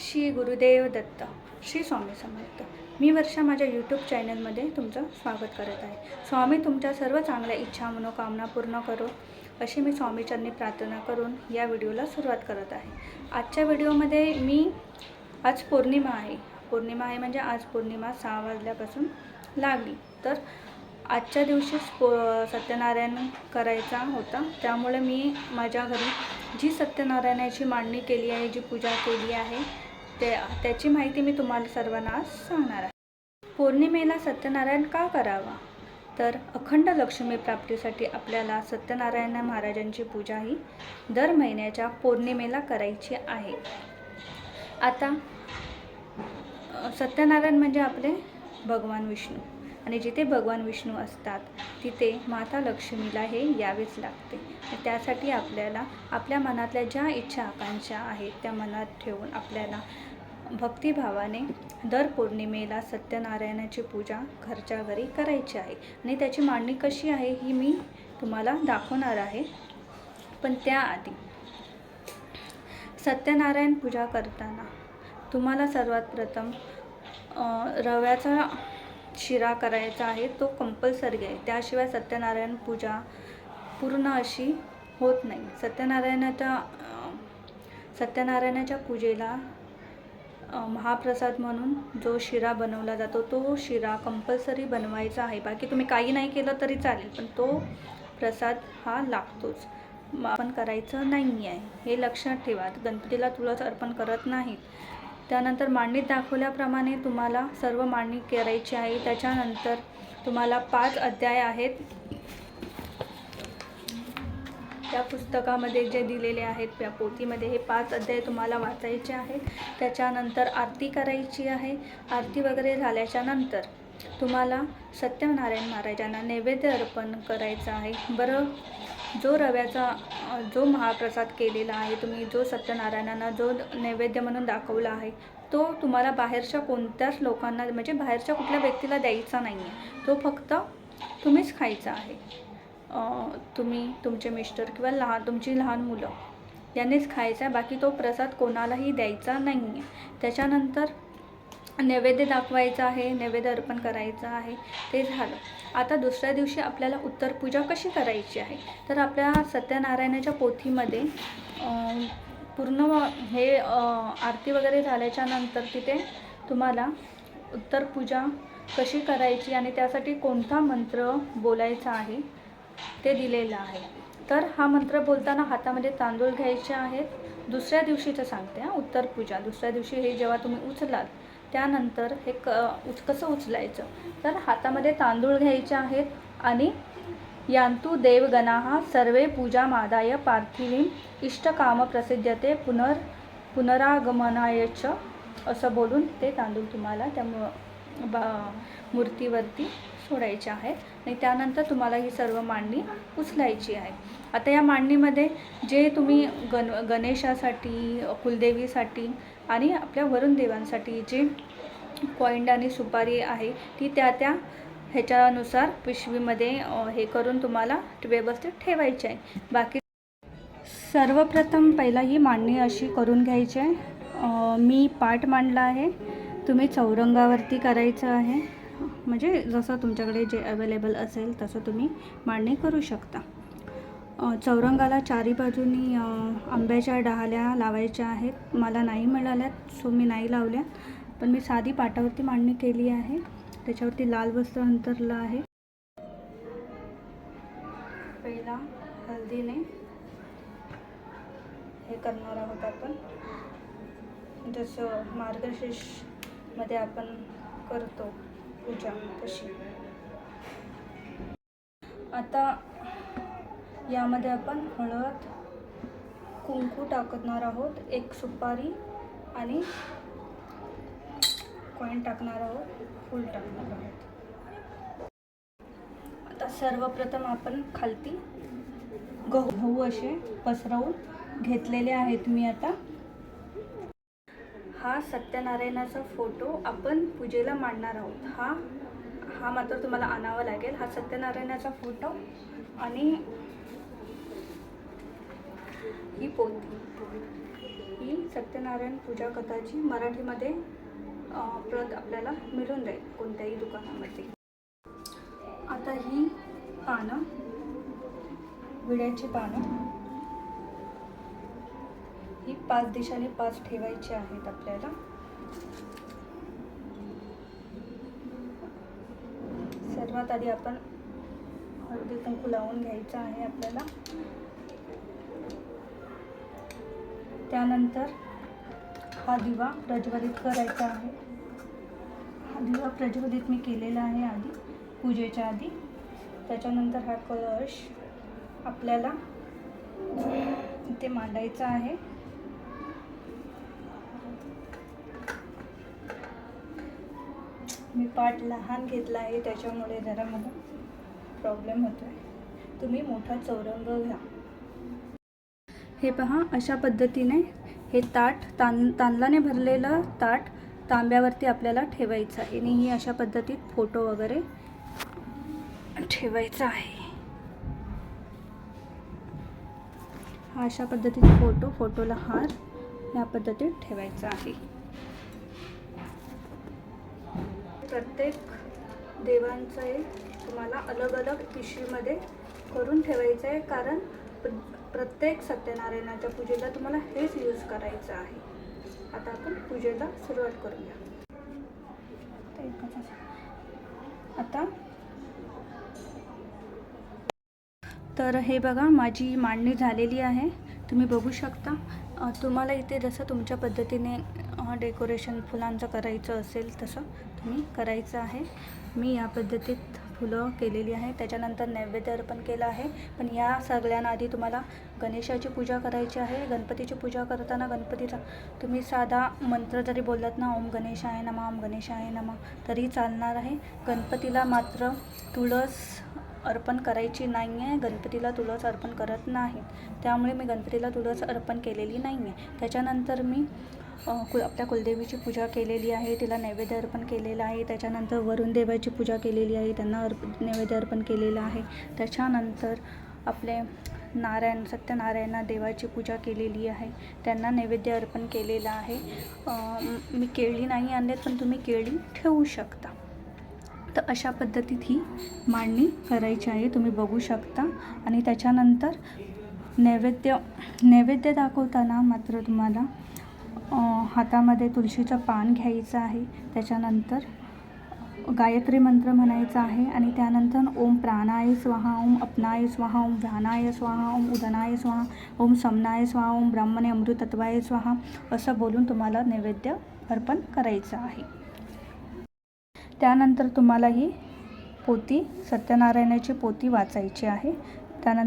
श्री गुरुदेव दत्त श्री स्वामी समर्थ. मी वर्षा माझ्या यूट्यूब चॅनलमध्ये तुमचं स्वागत करत आहे. स्वामी तुमच्या सर्व चांगल्या इच्छा मनोकामना पूर्ण करो अशी मी स्वामीचरणी प्रार्थना करून या व्हिडिओला सुरुवात करत आहे. आजच्या व्हिडिओमध्ये मी आज पौर्णिमा आहे. पौर्णिमा आहे म्हणजे आज पौर्णिमा सहा वाजल्यापासून लागली. तर आजच्या दिवशीच पो सत्यनारायण करायचा होता. त्यामुळे मी माझ्या घरी जी सत्यनारायणाची मांडणी केली आहे जी पूजा केली आहे ते त्याची माहिती मी तुम्हाला सर्वांना आज सांगणार आहे. पौर्णिमेला सत्यनारायण का करावा? तर अखंड लक्ष्मी प्राप्तीसाठी आपल्याला सत्यनारायण महाराजांची पूजा ही दर महिन्याच्या पौर्णिमेला करायची आहे. आता सत्यनारायण म्हणजे आपले भगवान विष्णू. आणि जिथे भगवान विष्णू असतात तिथे माता लक्ष्मीला हे यावेच लागते. त्यासाठी आपल्याला आपल्या मनातल्या ज्या इच्छा आकांक्षा आहेत त्या मनात ठेवून आपल्याला भक्तिभावाने दर पौर्णिमेला सत्यनारायणाची पूजा घरच्या घरी करायची आहे. आणि त्याची मांडणी कशी आहे ही मी तुम्हाला दाखवणार आहे. पण त्याआधी सत्यनारायण पूजा करताना तुम्हाला सर्वात प्रथम रव्याचा शिरा करायचा आहे तो कंपल्सरी आहे. त्याशिवाय सत्यनारायण पूजा पूर्ण अशी होत नाही. सत्यनारायणाच्या सत्यनारायणाच्या पूजेला महाप्रसाद म्हणून जो शिरा बनवला जातो तो शिरा कंपल्सरी बनवायचा आहे. बाकी तुम्ही काही नाही केलं तरी चालेल पण तो प्रसाद हा लागतोच. म- आपण करायचं नाही आहे हे लक्षात ठेवा. गणपतीला तुळस अर्पण करत नाहीत त्यानंतर मांडणीत दाखवल्याप्रमाणे तुम्हाला सर्व मांडणी करायची आहे. त्याच्यानंतर तुम्हाला पाच अध्याय आहेत. त्या पुस्तकामध्ये जे दिलेले आहेत त्या पोथीमध्ये हे पाच अध्याय तुम्हाला वाचायचे आहेत. त्याच्यानंतर आरती करायची आहे. आरती वगैरे झाल्याच्यानंतर तुम्हाला सत्यनारायण महाराजांना नैवेद्य अर्पण करायचं आहे. बरं जो रव्याचा जो महाप्रसाद केलेला आहे तुम्ही जो सत्यनारायणांना जो नैवेद्य म्हणून दाखवला आहे तो तुम्हाला बाहेरच्या कोणत्याच लोकांना म्हणजे बाहेरच्या कुठल्या व्यक्तीला द्यायचा नाही आहे तो फक्त तुम्हीच खायचा आहे. तुम्ही तुमचे मिस्टर किंवा लहान तुमची लहान मुलं यांनीच खायचा आहे. बाकी तो प्रसाद कोणालाही द्यायचा नाही आहे त्याच्यानंतर नैवेद्य दाखवायचा आहे नैवेद्य अर्पण करायचं आहे. ते झालं. आता दुसऱ्या दिवशी आपल्याला उत्तर पूजा कशी करायची आहे? तर आपल्या सत्यनारायणाच्या पोथीमध्ये पूर्ण हे आरती वगैरे झाल्याच्यानंतर तिथे तुम्हाला उत्तर पूजा कशी करायची आणि त्यासाठी कोणता मंत्र बोलायचा आहे? ते दिलेलं आहे. तर हा मंत्र बोलताना हातामध्ये तांदूळ घ्यायचे आहेत. दुसऱ्या दिवशीचं सांगते हां उत्तर पूजा. दुसऱ्या दिवशी हे जेव्हा तुम्ही उचलाल त्यानंतर हे क उच कसं उचलायचं? तर हातामध्ये तांदूळ घ्यायचे आहेत आणि यांतू देवगणाः सर्वे पूजा मादाय पार्थिवीं इष्टकाम प्रसिद्धते पुनर पुनरागमनायच असं बोलून ते तांदूळ तुम्हाला त्या बा मूर्तीवरती सोडायच्या आहेत आणि त्यानंतर तुम्हाला ही सर्व मांडणी उचलायची आहे. आता या मांडणीमध्ये जे तुम्ही गण गणेशासाठी कुलदेवीसाठी आणि आपल्या वरुण देवांसाठी जे कॉइंड आणि सुपारी आहे ती त्या त्या ह्याच्यानुसार पिशवीमध्ये हे करून तुम्हाला व्यवस्थित ठेवायची आहे. बाकी सर्वप्रथम पहिला ही मांडणी अशी करून घ्यायची आहे. मी पाठ मांडला आहे. तुम्ही चौरंगावरती करायचं आहे. म्हणजे जसं तुमच्याकडे जे अवेलेबल असेल तसं तुम्ही मांडणी करू शकता. चौरंगाला चारी बाजूनी आंब्याच्या डहाल्या लावायच्या आहेत. मला नाही मिळाल्यात सो मी नाही लावल्या पण मी साधी पाटावरती मांडणी केली आहे. त्याच्यावरती लाल वस्त्र अंतरलं आहे. पहिला हळदीने हे करणार आहोत आपण. जसं मार्गशीर्षमध्ये आपण करतो. पूजा कशी? आता यामध्ये आपण हळद कुंकू टाकणार आहोत एक सुपारी आणि कॉईन टाकणार आहोत फूल टाकणार आहोत. आता सर्वप्रथम आपण खालती गहू गहू असे पसरवून घेतलेले आहेत मी आता. हा सत्यनारायणाचा फोटो आपण पूजेला मांडणार आहोत. हा हा मात्र तुम्हाला आणावा लागेल. हा सत्यनारायणाचा फोटो आणि ही पोथी. ही सत्यनारायण पूजा कथाची मराठीमध्ये प्रत आपल्याला मिळून जाईल कोणत्याही दुकानामध्ये. आता ही पानं विड्याची पानं ही पाच दिशाने पाच ठेवायची आहेत आपल्याला. सर्वात आधी आपण हळदी कुंकू लावून घ्यायचं आहे आपल्याला. त्यानंतर हा दिवा प्रज्वलित करायचा आहे. हा दिवा प्रज्वलित मी केलेला आहे आधी पूजेच्या आधी. त्याच्यानंतर हा कलश आपल्याला इथे मांडायचा आहे. मी पाट लहान घेतला आहे त्याच्यामुळे जरा मला प्रॉब्लेम होतो आहे तुम्ही मोठा चौरंग घ्या. हे पहा अशा पद्धतीने हे ताट तान तांदलाने भरलेलं ताट तांब्यावरती आपल्याला ठेवायचं आहे. आणि ही अशा पद्धतीत फोटो वगैरे ठेवायचा आहे. हा अशा पद्धतीचा फोटो फोटोला हार या पद्धतीत ठेवायचा आहे. प्रत्येक देवांचं एक तुम्हाला अलग अलग पिशवीमध्ये करून ठेवायचं आहे. कारण प्र- प्रत्येक सत्यनारायणाच्या पूजेला तुम्हाला हेच यूज करायचं आहे. आता आपण पूजेला सुरुवात करूया. आता तर हे बघा माझी मांडणी झालेली आहे. तुम्ही बघू शकता. तुम्हाला इथे जसं तुमच्या पद्धतीने डेकोरेशन फुलांचं करायचं असेल तसं तुम्ही करायचं आहे. मी या पद्धतीत फुलं केलेली आहे. त्याच्यानंतर नैवेद्य अर्पण केलं आहे. पण या सगळ्यांना आधी तुम्हाला गणेशाची पूजा करायची आहे. गणपतीची पूजा करताना गणपतीचा तुम्ही साधा मंत्र जरी बोललात ना ओम गणेश आहे नमा ओम गणेश आहे नमा तरी चालणार आहे. गणपतीला मात्र तुळस अर्पण करायची नाही आहे गणपतीला तुळस अर्पण करत नाही. त्यामुळे मी गणपतीला तुळस अर्पण केलेली नाही आहे त्याच्यानंतर मी कुल आपल्या कुलदेवीची पूजा केलेली आहे तिला नैवेद्य अर्पण केलेलं आहे त्याच्यानंतर वरुण देवाची पूजा केलेली आहे त्यांना अर्प नैवेद्य अर्पण केलेलं आहे. त्याच्यानंतर आपले नारायण सत्यनारायणा देवाची पूजा केलेली आहे त्यांना नैवेद्य अर्पण केलेलं आहे. मी केळी नाही आणलेत पण तुम्ही केळी ठेवू शकता. तर अशा पद्धतीत ही मांडणी करायची आहे तुम्ही बघू शकता. आणि त्याच्यानंतर नैवेद्य नैवेद्य दाखवताना मात्र तुम्हाला हातामध्ये तुळशीचं पान घ्यायचं आहे. त्याच्यानंतर गायत्री मंत्र म्हणायचा आहे आणि त्यानंतर ओम प्राणाय स्वाहा ओम अपनाय स्वाहा ओम व्यानाय स्वाहा ओम उदनाय स्वाहा ओम समनाय स्वाहा ओम ब्राह्मणे अमृतत्वाय स्वाहा असं बोलून तुम्हाला नैवेद्य अर्पण करायचं आहे. त्यानंतर तुम्हाला ही पोती सत्यनारायणाची पोती वाचायची आहे. त्यानंतर